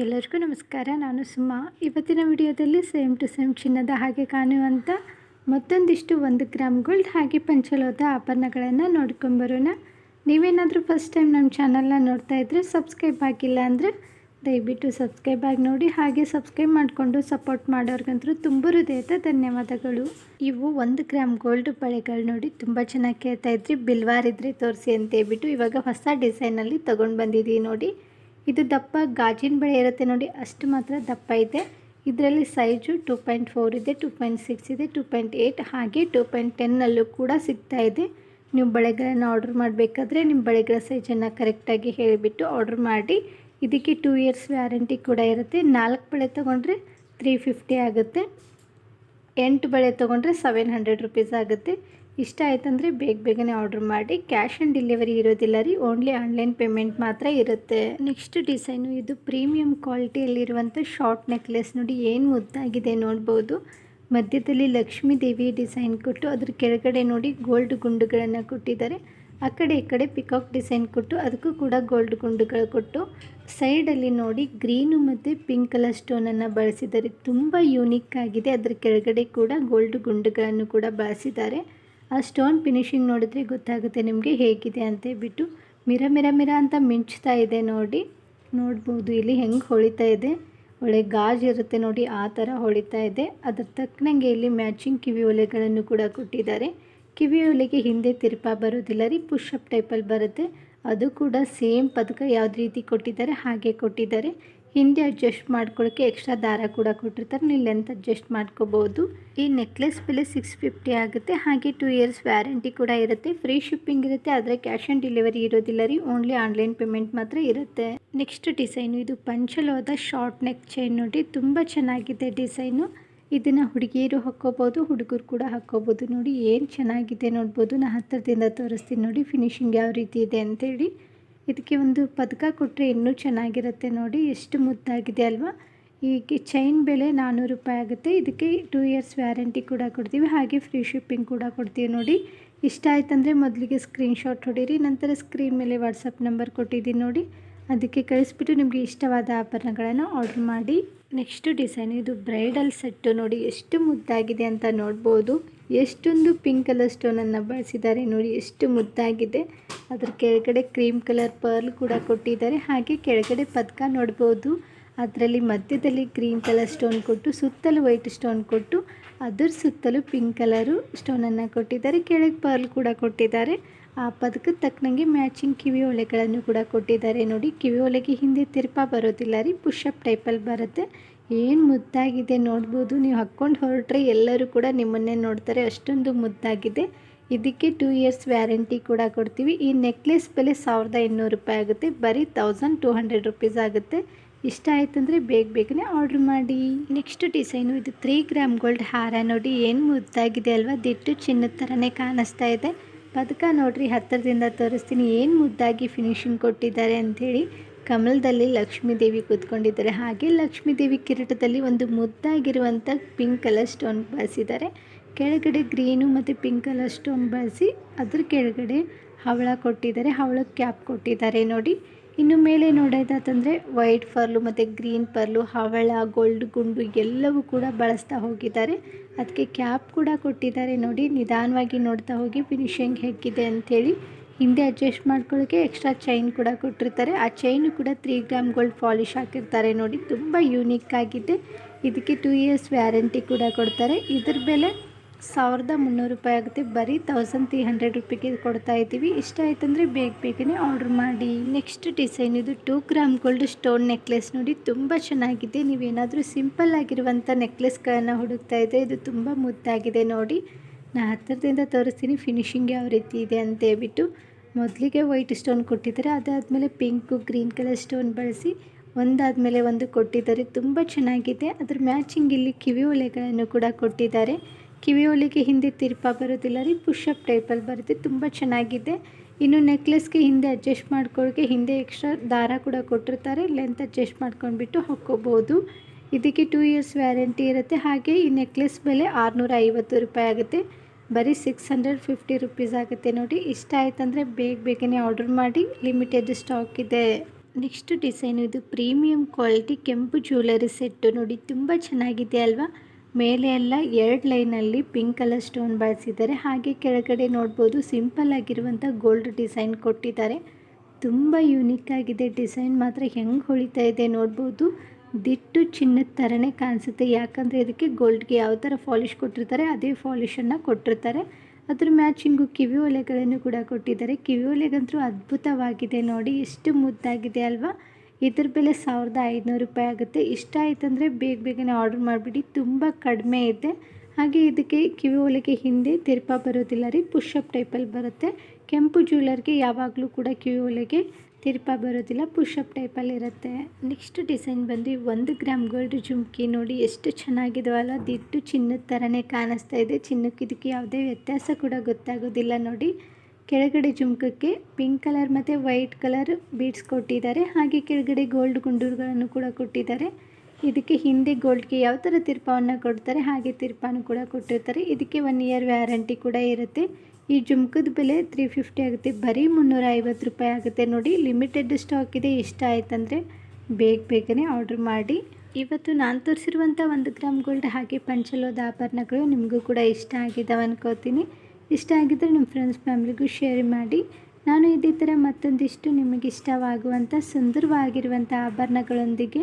ಎಲ್ಲರಿಗೂ ನಮಸ್ಕಾರ. ನಾನು ಸುಮಾ. ಇವತ್ತಿನ ವಿಡಿಯೋದಲ್ಲಿ ಸೇಮ್ ಟು ಸೇಮ್ ಚಿನ್ನದ ಹಾಗೆ ಕಾಣುವಂಥ ಮತ್ತೊಂದಿಷ್ಟು ಒಂದು ಗ್ರಾಮ್ ಗೋಲ್ಡ್ ಹಾಗೆ ಪಂಚಲೋದ ಆಭರಣಗಳನ್ನು ನೋಡ್ಕೊಂಬರೋಣ ನೀವೇನಾದರೂ ಫಸ್ಟ್ ಟೈಮ್ ನಮ್ಮ ಚಾನಲ್ನ ನೋಡ್ತಾ ಇದ್ದರೆ ಸಬ್ಸ್ಕ್ರೈಬ್ ಆಗಿಲ್ಲ ಅಂದರೆ ದಯವಿಟ್ಟು ಸಬ್ಸ್ಕ್ರೈಬ್ ಆಗಿ ನೋಡಿ, ಹಾಗೆ ಸಬ್ಸ್ಕ್ರೈಬ್ ಮಾಡಿಕೊಂಡು ಸಪೋರ್ಟ್ ಮಾಡೋರ್ಗಂತೂ ತುಂಬ ಹೃದಯದ ಧನ್ಯವಾದಗಳು. ಇವು ಒಂದು ಗ್ರಾಮ್ ಗೋಲ್ಡ್ ಬಳೆಗಳು ನೋಡಿ ತುಂಬ ಚೆನ್ನಾಗಿ ಕೇಳ್ತಾ ಇದ್ರಿ. ಬಿಲ್ವಾರ್ ಇದ್ರೆ ತೋರಿಸಿ ಅಂತ ಹೇಳ್ಬಿಟ್ಟು ಇವಾಗ ಹೊಸ ಡಿಸೈನಲ್ಲಿ ತೊಗೊಂಡು ಬಂದಿದ್ದೀವಿ ನೋಡಿ. ಇದು ದಪ್ಪ, ಗಾಜಿನ ಬಳೆ ಇರುತ್ತೆ ನೋಡಿ, ಅಷ್ಟು ಮಾತ್ರ ದಪ್ಪ ಇದೆ ಇದರಲ್ಲಿ ಸೈಜು ಟೂ ಪಾಯಿಂಟ್ ಫೋರ್ ಇದೆ ಟೂ ಪಾಯಿಂಟ್ ಸಿಕ್ಸ್ ಇದೆ ಟೂ ಪಾಯಿಂಟ್ ಏಯ್ಟ್ ಹಾಗೆ ಟೂ ಪಾಯಿಂಟ್ ಟೆನ್ನಲ್ಲೂ ಕೂಡ ಸಿಗ್ತಾ ಇದೆ. ನೀವು ಬಳೆಗಳನ್ನು ಆರ್ಡ್ರ್ ಮಾಡಬೇಕಾದ್ರೆ ನಿಮ್ಮ ಬಳೆಗಳ ಸೈಜನ್ನು ಕರೆಕ್ಟಾಗಿ ಹೇಳಿಬಿಟ್ಟು ಆರ್ಡ್ರ್ ಮಾಡಿ. ಇದಕ್ಕೆ ಟೂ ಇಯರ್ಸ್ ವ್ಯಾರಂಟಿ ಕೂಡ ಇರುತ್ತೆ. ನಾಲ್ಕು ಬಳೆ ತೊಗೊಂಡ್ರೆ ತ್ರೀ ಫಿಫ್ಟಿ ಆಗುತ್ತೆ. ಎಂಟು ಬಳೆ ತೊಗೊಂಡ್ರೆ ಸೆವೆನ್ ಹಂಡ್ರೆಡ್ ರುಪೀಸ್ ಆಗುತ್ತೆ. ಇಷ್ಟ ಆಯ್ತಂದರೆ ಬೇಗ ಬೇಗನೆ ಆರ್ಡ್ರ್ ಮಾಡಿ. ಕ್ಯಾಶ್ ಆನ್ ಡೆಲಿವರಿ ಇರೋದಿಲ್ಲ ರೀ. ಓನ್ಲಿ ಆನ್ಲೈನ್ ಪೇಮೆಂಟ್ ಮಾತ್ರ ಇರುತ್ತೆ. ನೆಕ್ಸ್ಟ್ ಡಿಸೈನು ಇದು ಪ್ರೀಮಿಯಂ ಕ್ವಾಲಿಟಿಯಲ್ಲಿರುವಂಥ ಶಾರ್ಟ್ ನೆಕ್ಲೆಸ್ ನೋಡಿ ಏನು ಮುದ್ದಾಗಿದೆ ನೋಡ್ಬೋದು. ಮಧ್ಯದಲ್ಲಿ ಲಕ್ಷ್ಮೀ ದೇವಿ ಡಿಸೈನ್ ಕೊಟ್ಟು ಅದ್ರ ಕೆಳಗಡೆ ನೋಡಿ ಗೋಲ್ಡ್ ಗುಂಡುಗಳನ್ನು ಕೊಟ್ಟಿದ್ದಾರೆ. ಆ ಕಡೆ ಈ ಕಡೆ ಪಿಕಾಕ್ ಡಿಸೈನ್ ಕೊಟ್ಟು ಅದಕ್ಕೂ ಕೂಡ ಗೋಲ್ಡ್ ಗುಂಡುಗಳು ಕೊಟ್ಟು ಸೈಡಲ್ಲಿ ನೋಡಿ ಗ್ರೀನು ಮತ್ತು ಪಿಂಕ್ ಕಲರ್ ಸ್ಟೋನನ್ನು ಬಳಸಿದ್ದಾರೆ. ತುಂಬ ಯೂನಿಕ್ ಆಗಿದೆ. ಅದರ ಕೆಳಗಡೆ ಕೂಡ ಗೋಲ್ಡ್ ಗುಂಡುಗಳನ್ನು ಕೂಡ ಬಳಸಿದ್ದಾರೆ. ಆ ಸ್ಟೋನ್ ಫಿನಿಶಿಂಗ್ ನೋಡಿದ್ರೆ ಗೊತ್ತಾಗುತ್ತೆ ನಿಮಗೆ ಹೇಗಿದೆ ಅಂತ ಬಿಟ್ಟು ಮಿರ ಮಿರ ಮಿರ ಅಂತ ಮಿಂಚ್ತಾ ಇದೆ ನೋಡಿ. ನೋಡ್ಬೋದು ಇಲ್ಲಿ ಹೆಂಗೆ ಹೊಳಿತಾ ಇದೆ. ಒಳ್ಳೆ ಗಾಜ್ ಇರುತ್ತೆ ನೋಡಿ, ಆ ಥರ ಹೊಳಿತಾ ಇದೆ. ಅದ್ರ ತಕ್ಕನಂಗೆ ಇಲ್ಲಿ ಮ್ಯಾಚಿಂಗ್ ಕಿವಿ ಒಲೆಗಳನ್ನು ಕೂಡ ಕೊಟ್ಟಿದ್ದಾರೆ. ಕಿವಿ ಒಲೆಗೆ ಹಿಂದೆ ತಿರುಪ ಬರೋದಿಲ್ಲ ರೀ ಪುಷಪ್ ಟೈಪಲ್ಲಿ ಬರುತ್ತೆ. ಅದು ಕೂಡ ಸೇಮ್ ಪದಕ ಯಾವ್ದು ರೀತಿ ಕೊಟ್ಟಿದ್ದಾರೆ, ಹಾಗೆ ಕೊಟ್ಟಿದ್ದಾರೆ. ಹಿಂದೆ ಅಡ್ಜಸ್ಟ್ ಮಾಡ್ಕೊಳ್ಳೋಕ್ಕೆ ಎಕ್ಸ್ಟ್ರಾ ದಾರ ಕೂಡ ಕೊಟ್ಟಿರ್ತಾರೆ. ನೀವು ಲೆಂತ್ ಅಡ್ಜಸ್ಟ್ ಮಾಡ್ಕೋಬೋದು. ಈ ನೆಕ್ಲೆಸ್ ಬೆಲೆ ಸಿಕ್ಸ್ ಫಿಫ್ಟಿ ಆಗುತ್ತೆ. ಹಾಗೆ ಟೂ ಇಯರ್ಸ್ ವ್ಯಾರಂಟಿ ಕೂಡ ಇರುತ್ತೆ. ಫ್ರೀ ಶಿಪ್ಪಿಂಗ್ ಇರುತ್ತೆ. ಆದರೆ ಕ್ಯಾಶ್ ಆನ್ ಡೆಲಿವರಿ ಇರೋದಿಲ್ಲ ರೀ. ಓನ್ಲಿ ಆನ್ಲೈನ್ ಪೇಮೆಂಟ್ ಮಾತ್ರ ಇರುತ್ತೆ. ನೆಕ್ಸ್ಟ್ ಡಿಸೈನು ಇದು ಪಂಚಲೋದ ಶಾರ್ಟ್ ನೆಕ್ ಚೈನ್ ನೋಡಿ. ತುಂಬ ಚೆನ್ನಾಗಿದೆ ಡಿಸೈನು ಇದನ್ನು ಹುಡುಗಿಯರು ಹಾಕ್ಕೋಬೋದು, ಹುಡುಗರು ಕೂಡ ಹಾಕ್ಕೋಬೋದು ನೋಡಿ. ಏನು ಚೆನ್ನಾಗಿದೆ ನೋಡ್ಬೋದು. ನಾನು ಹತ್ತಿರದಿಂದ ತೋರಿಸ್ತೀನಿ ನೋಡಿ. ಫಿನಿಶಿಂಗ್ ಯಾವ ರೀತಿ ಇದೆ ಅಂತೇಳಿ ಇದಕ್ಕೆ ಒಂದು ಪದಕ ಕೊಟ್ಟರೆ ಇನ್ನೂ ಚೆನ್ನಾಗಿರುತ್ತೆ ನೋಡಿ, ಎಷ್ಟು ಮುದ್ದಾಗಿದೆ ಅಲ್ವಾ? ಈಗ ಚೈನ್ ಬೆಲೆ ನಾನ್ನೂರು ರೂಪಾಯಿ ಆಗುತ್ತೆ. ಇದಕ್ಕೆ ಟೂ ಇಯರ್ಸ್ ವ್ಯಾರಂಟಿ ಕೂಡ ಕೊಡ್ತೀವಿ. ಹಾಗೆ ಫ್ರೀ ಶಿಪ್ಪಿಂಗ್ ಕೂಡ ಕೊಡ್ತೀವಿ ನೋಡಿ. ಇಷ್ಟ ಆಯ್ತಂದರೆ ಮೊದಲಿಗೆ ಸ್ಕ್ರೀನ್ಶಾಟ್ ಹೊಡೀರಿ, ನಂತರ ಸ್ಕ್ರೀನ್ ಮೇಲೆ ವಾಟ್ಸಪ್ ನಂಬರ್ ಕೊಟ್ಟಿದ್ದೀನಿ ನೋಡಿ. ಅದಕ್ಕೆ ಕಳಿಸ್ಬಿಟ್ಟು ನಿಮಗೆ ಇಷ್ಟವಾದ ಆಭರಣಗಳನ್ನು ಆರ್ಡ್ರ್ ಮಾಡಿ. ನೆಕ್ಸ್ಟ್ ಡಿಸೈನ್ ಇದು ಬ್ರೈಡಲ್ ಸೆಟ್ಟು ನೋಡಿ. ಎಷ್ಟು ಮುದ್ದಾಗಿದೆ ಅಂತ ನೋಡ್ಬೋದು. ಎಷ್ಟೊಂದು ಪಿಂಕ್ ಕಲರ್ ಸ್ಟೋನನ್ನು ಬಳಸಿದ್ದಾರೆ ನೋಡಿ, ಎಷ್ಟು ಮುದ್ದಾಗಿದೆ. ಅದರ ಕೆಳಗಡೆ ಕ್ರೀಮ್ ಕಲರ್ ಪರ್ಲ್ ಕೂಡ ಕೊಟ್ಟಿದ್ದಾರೆ. ಹಾಗೆ ಕೆಳಗಡೆ ಪದಕ ನೋಡ್ಬೋದು. ಅದರಲ್ಲಿ ಮಧ್ಯದಲ್ಲಿ ಗ್ರೀನ್ ಕಲರ್ ಸ್ಟೋನ್ ಕೊಟ್ಟು, ಸುತ್ತಲೂ ವೈಟ್ ಸ್ಟೋನ್ ಕೊಟ್ಟು, ಅದರ ಸುತ್ತಲೂ ಪಿಂಕ್ ಕಲರು ಸ್ಟೋನನ್ನು ಕೊಟ್ಟಿದ್ದಾರೆ. ಕೆಳಗೆ ಪರ್ಲ್ ಕೂಡ ಕೊಟ್ಟಿದ್ದಾರೆ. ಆ ಪದಕದ ತಕ್ಕನಂಗೆ ಮ್ಯಾಚಿಂಗ್ ಕಿವಿ ಒಲೆಗಳನ್ನು ಕೂಡ ಕೊಟ್ಟಿದ್ದಾರೆ ನೋಡಿ. ಕಿವಿ ಒಲೆಗೆ ಹಿಂದೆ ತಿರುಪ ಬರೋದಿಲ್ಲ ರೀ ಪುಷಪ್ ಟೈಪಲ್ಲಿ ಬರುತ್ತೆ. ಏನು ಮುದ್ದಾಗಿದೆ ನೋಡ್ಬೋದು. ನೀವು ಹಾಕ್ಕೊಂಡು ಹೊರಟ್ರೆ ಎಲ್ಲರೂ ಕೂಡ ನಿಮ್ಮನ್ನೇ ನೋಡ್ತಾರೆ. ಅಷ್ಟೊಂದು ಮುದ್ದಾಗಿದೆ. ಇದಕ್ಕೆ ಟೂ ಇಯರ್ಸ್ ವ್ಯಾರಂಟಿ ಕೂಡ ಕೊಡ್ತೀವಿ. ಈ ನೆಕ್ಲೆಸ್ ಬೆಲೆ ಸಾವಿರದ ಇನ್ನೂರು ರೂಪಾಯಿ ಆಗುತ್ತೆ. ಬರೀ ತೌಸಂಡ್ ಟೂ ಹಂಡ್ರೆಡ್ ರುಪೀಸ್ ಆಗುತ್ತೆ. ಇಷ್ಟ ಆಯ್ತಂದರೆ ಬೇಗ ಬೇಗನೆ ಆರ್ಡ್ರ್ ಮಾಡಿ. ನೆಕ್ಸ್ಟ್ ಡಿಸೈನು ಇದು ತ್ರೀ ಗ್ರಾಮ್ ಗೋಲ್ಡ್ ಹಾರ. ನೋಡಿ ಏನು ಮುದ್ದಾಗಿದೆ ಅಲ್ವಾ? ದಿಟ್ಟು ಚಿನ್ನದ ಥರನೇ ಕಾಣಿಸ್ತಾ ಇದೆ. ಪದಕ ನೋಡ್ರಿ ಹತ್ತಿರದಿಂದ ತೋರಿಸ್ತೀನಿ. ಏನು ಮುದ್ದಾಗಿ ಫಿನಿಶಿಂಗ್ ಕೊಟ್ಟಿದ್ದಾರೆ ಅಂಥೇಳಿ. ಕಮಲದಲ್ಲಿ ಲಕ್ಷ್ಮೀದೇವಿ ಕೂತ್ಕೊಂಡಿದ್ದಾರೆ. ಹಾಗೆ ಲಕ್ಷ್ಮೀದೇವಿ ಕಿರೀಟದಲ್ಲಿ ಒಂದು ಮುದ್ದಾಗಿರುವಂಥ ಪಿಂಕ್ ಕಲರ್ ಸ್ಟೋನ್ ಬಳಸಿದ್ದಾರೆ. ಕೆಳಗಡೆ ಗ್ರೀನು ಮತ್ತು ಪಿಂಕ್ ಕಲರ್ ಸ್ಟೋನ್ ಬಳಸಿ ಅದ್ರ ಕೆಳಗಡೆ ಹವಳ ಕೊಟ್ಟಿದ್ದಾರೆ. ಹವಳ ಕ್ಯಾಪ್ ಕೊಟ್ಟಿದ್ದಾರೆ ನೋಡಿ. ಇನ್ನು ಮೇಲೆ ನೋಡೋದಾತಂದರೆ ವೈಟ್ ಪರ್ಲು ಮತ್ತು ಗ್ರೀನ್ ಪರ್ಲು ಹವಳ ಗೋಲ್ಡ್ ಗುಂಡು ಎಲ್ಲವೂ ಕೂಡ ಬಳಸ್ತಾ ಹೋಗಿದ್ದಾರೆ. ಅದಕ್ಕೆ ಕ್ಯಾಪ್ ಕೂಡ ಕೊಟ್ಟಿದ್ದಾರೆ ನೋಡಿ. ನಿಧಾನವಾಗಿ ನೋಡ್ತಾ ಹೋಗಿ ಫಿನಿಶಿಂಗ್ ಹೇಗಿದೆ ಅಂಥೇಳಿ. ಹಿಂದೆ ಅಡ್ಜಸ್ಟ್ ಮಾಡ್ಕೊಳ್ಳೋಕ್ಕೆ ಎಕ್ಸ್ಟ್ರಾ ಚೈನ್ ಕೂಡ ಕೊಟ್ಟಿರ್ತಾರೆ. ಆ ಚೈನು ಕೂಡ ತ್ರೀ ಗ್ರಾಮ್ ಗೋಲ್ಡ್ ಪಾಲಿಶ್ ಹಾಕಿರ್ತಾರೆ ನೋಡಿ. ತುಂಬ ಯೂನಿಕ್ ಆಗಿದೆ. ಇದಕ್ಕೆ ಟೂ ಇಯರ್ಸ್ ವ್ಯಾರಂಟಿ ಕೂಡ ಕೊಡ್ತಾರೆ. ಇದ್ರ ಬೆಲೆ ಸಾವಿರದ ಮುನ್ನೂರು ರೂಪಾಯಿ ಆಗುತ್ತೆ. ಬರೀ ತೌಸಂಡ್ ತ್ರೀ ಹಂಡ್ರೆಡ್ ರುಪಿಗೆ ಕೊಡ್ತಾ ಇದ್ದೀವಿ. ಇಷ್ಟ ಆಯ್ತಂದರೆ ಬೇಗ ಬೇಗನೆ ಆರ್ಡ್ರ್ ಮಾಡಿ. ನೆಕ್ಸ್ಟ್ ಡಿಸೈನ್ ಇದು two gram gold stone necklace ನೋಡಿ. ತುಂಬ ಚೆನ್ನಾಗಿದೆ. ನೀವೇನಾದರೂ ಸಿಂಪಲ್ ಆಗಿರುವಂಥ ನೆಕ್ಲೆಸ್ಗಳನ್ನು ಹುಡುಕ್ತಾ ಇದ್ದರೆ ಇದು ತುಂಬ ಮುದ್ದಾಗಿದೆ ನೋಡಿ. ನಾ ಹತ್ತಿರದಿಂದ ತೋರಿಸ್ತೀನಿ. ಫಿನಿಶಿಂಗ್ ಯಾವ ರೀತಿ ಇದೆ ಅಂತ ಹೇಳ್ಬಿಟ್ಟು. ಮೊದಲಿಗೆ ವೈಟ್ ಸ್ಟೋನ್ ಕೊಟ್ಟಿದ್ದಾರೆ, ಅದಾದಮೇಲೆ ಪಿಂಕು ಗ್ರೀನ್ ಕಲರ್ ಸ್ಟೋನ್ ಬಳಸಿ ಒಂದಾದಮೇಲೆ ಒಂದು ಕೊಟ್ಟಿದ್ದಾರೆ. ತುಂಬ ಚೆನ್ನಾಗಿದೆ. ಅದ್ರ ಮ್ಯಾಚಿಂಗ್ ಇಲ್ಲಿ ಕಿವಿ ಒಲೆಗಳನ್ನು ಕೂಡ ಕೊಟ್ಟಿದ್ದಾರೆ. ಕಿವಿ ಒಲೆಗೆ ಹಿಂದೆ ತಿರುಪ ಬರೋದಿಲ್ಲ ರೀ ಪುಷಪ್ ಟೈಪಲ್ಲಿ ಬರುತ್ತೆ. ತುಂಬ ಚೆನ್ನಾಗಿದೆ. ಇನ್ನು ನೆಕ್ಲೆಸ್ಗೆ ಹಿಂದೆ ಅಡ್ಜಸ್ಟ್ ಮಾಡ್ಕೊಳ್ಳೋಕೆ ಹಿಂದೆ ಎಕ್ಸ್ಟ್ರಾ ದಾರ ಕೂಡ ಕೊಟ್ಟಿರ್ತಾರೆ. ಲೆಂತ್ ಅಡ್ಜಸ್ಟ್ ಮಾಡ್ಕೊಂಡ್ಬಿಟ್ಟು ಹಾಕ್ಕೋಬೋದು. ಇದಕ್ಕೆ ಟೂ ಇಯರ್ಸ್ ವ್ಯಾರಂಟಿ ಇರುತ್ತೆ. ಹಾಗೆ ಈ ನೆಕ್ಲೆಸ್ ಬೆಲೆ ಆರುನೂರ ರೂಪಾಯಿ ಆಗುತ್ತೆ. ಬರೀ ಸಿಕ್ಸ್ ಹಂಡ್ರೆಡ್ ಫಿಫ್ಟಿ ರುಪೀಸ್ ಆಗುತ್ತೆ ನೋಡಿ. ಇಷ್ಟ ಆಯ್ತಂದರೆ ಬೇಗ ಬೇಗನೆ ಆರ್ಡರ್ ಮಾಡಿ. ಲಿಮಿಟೆಡ್ ಸ್ಟಾಕ್ ಇದೆ. ನೆಕ್ಸ್ಟ್ ಡಿಸೈನ್ ಇದು ಪ್ರೀಮಿಯಂ ಕ್ವಾಲಿಟಿ ಕೆಂಪು ಜ್ಯುವೆಲರಿ ಸೆಟ್ಟು ನೋಡಿ. ತುಂಬ ಚೆನ್ನಾಗಿದೆ ಅಲ್ವಾ? ಮೇಲೆ ಎಲ್ಲ ಎರಡು ಲೈನಲ್ಲಿ ಪಿಂಕ್ ಕಲರ್ ಸ್ಟೋನ್ ಬಳಸಿದ್ದಾರೆ ಹಾಗೆ ಕೆಳಗಡೆ ನೋಡ್ಬೋದು ಸಿಂಪಲ್ ಆಗಿರುವಂಥ ಗೋಲ್ಡ್ ಡಿಸೈನ್ ಕೊಟ್ಟಿದ್ದಾರೆ. ತುಂಬ ಯೂನಿಕ್ ಆಗಿದೆ ಡಿಸೈನ್ ಮಾತ್ರ ಹೆಂಗೆ ಹೊಳಿತಾ ಇದೆ ನೋಡ್ಬೋದು. ದಿಟ್ಟು ಚಿನ್ನದ ಥರನೇ ಕಾಣಿಸುತ್ತೆ. ಯಾಕಂದರೆ ಇದಕ್ಕೆ ಗೋಲ್ಡ್ಗೆ ಯಾವ ಥರ ಫಾಲಿಶ್ ಕೊಟ್ಟಿರ್ತಾರೆ, ಅದೇ ಫಾಲಿಶನ್ನು ಕೊಟ್ಟಿರ್ತಾರೆ. ಅದ್ರ ಮ್ಯಾಚಿಂಗು ಕಿವಿ ಒಲೆಗಳನ್ನು ಕೂಡ ಕೊಟ್ಟಿದ್ದಾರೆ. ಕಿವಿ ಒಲೆಗಂತೂ ಅದ್ಭುತವಾಗಿದೆ ನೋಡಿ. ಎಷ್ಟು ಮುದ್ದಾಗಿದೆ ಅಲ್ವಾ? ಇದ್ರ ಬೆಲೆ ಸಾವಿರದ ಐದುನೂರು ರೂಪಾಯಿ ಆಗುತ್ತೆ. ಇಷ್ಟ ಆಯ್ತಂದರೆ ಬೇಗ ಬೇಗನೆ ಆರ್ಡರ್ ಮಾಡಿಬಿಡಿ. ತುಂಬ ಕಡಿಮೆ ಇದೆ. ಹಾಗೆ ಇದಕ್ಕೆ ಕಿವಿ ಒಲೆಗೆ ಹಿಂದೆ ತಿರ್ಪಾ ಬರೋದಿಲ್ಲ ರೀ. ಪುಷಪ್ ಟೈಪಲ್ಲಿ ಬರುತ್ತೆ. ಕೆಂಪು ಜ್ಯುವೆಲರ್ಗೆ ಯಾವಾಗಲೂ ಕೂಡ ಕಿವಿ ಒಲೆಗೆ ತಿರ್ಪ ಬರೋದಿಲ್ಲ ಪುಷಪ್ ಟೈಪಲ್ಲಿ ಇರುತ್ತೆ. ನೆಕ್ಸ್ಟ್ ಡಿಸೈನ್ ಬಂದು ಒಂದು ಗ್ರಾಮ್ ಗೋಲ್ಡ್ ಜುಮ್ಕಿ ನೋಡಿ ಎಷ್ಟು ಚೆನ್ನಾಗಿದವಲ್ಲ ದಿಟ್ಟು ಚಿನ್ನದ ಥರನೇ ಕಾಣಿಸ್ತಾ ಇದೆ. ಚಿನ್ನಕ್ಕೆ ಇದಕ್ಕೆ ಯಾವುದೇ ವ್ಯತ್ಯಾಸ ಕೂಡ ಗೊತ್ತಾಗೋದಿಲ್ಲ ನೋಡಿ. ಕೆಳಗಡೆ ಜುಮ್ಕಕ್ಕೆ ಪಿಂಕ್ ಕಲರ್ ಮತ್ತು ವೈಟ್ ಕಲರ್ ಬೀಡ್ಸ್ ಕೊಟ್ಟಿದ್ದಾರೆ. ಹಾಗೆ ಕೆಳಗಡೆ ಗೋಲ್ಡ್ ಗುಂಡೂರುಗಳನ್ನು ಕೂಡ ಕೊಟ್ಟಿದ್ದಾರೆ. ಇದಕ್ಕೆ ಹಿಂದೆ ಗೋಲ್ಡ್ಗೆ ಯಾವ ಥರ ತಿರ್ಪವನ್ನು ಕೊಡ್ತಾರೆ, ಹಾಗೆ ತಿರ್ಪಾನು ಕೂಡ ಕೊಟ್ಟಿರ್ತಾರೆ. ಇದಕ್ಕೆ ಒನ್ ಇಯರ್ ವ್ಯಾರಂಟಿ ಕೂಡ ಇರುತ್ತೆ. ಈ ಜುಮ್ಕದ ಬೆಲೆ ತ್ರೀ ಫಿಫ್ಟಿ ಆಗುತ್ತೆ. ಬರೀ ಮುನ್ನೂರ ಐವತ್ತು ರೂಪಾಯಿ ಆಗುತ್ತೆ. ನೋಡಿ ಲಿಮಿಟೆಡ್ ಸ್ಟಾಕ್ ಇದೆ. ಇಷ್ಟ ಆಯ್ತಂದರೆ ಬೇಗ ಬೇಗನೆ ಆರ್ಡ್ರ್ ಮಾಡಿ. ಇವತ್ತು ನಾನು ತೋರಿಸಿರುವಂಥ ಒಂದು ಗ್ರಾಮ್ ಗೋಲ್ಡ್ ಹಾಗೆ ಪಂಚಲೋದ ಆಭರಣಗಳು ನಿಮಗೂ ಕೂಡ ಇಷ್ಟ ಆಗಿದ್ದಾವೆ ಅನ್ಕೋತೀನಿ. ಇಷ್ಟ ಆಗಿದ್ದರೆ ನಿಮ್ಮ ಫ್ರೆಂಡ್ಸ್ ಫ್ಯಾಮಿಲಿಗೂ ಶೇರ್ ಮಾಡಿ. ನಾನು ಇದೇ ಥರ ಮತ್ತೊಂದಿಷ್ಟು ನಿಮಗೆ ಇಷ್ಟವಾಗುವಂಥ ಸುಂದರವಾಗಿರುವಂಥ ಆಭರಣಗಳೊಂದಿಗೆ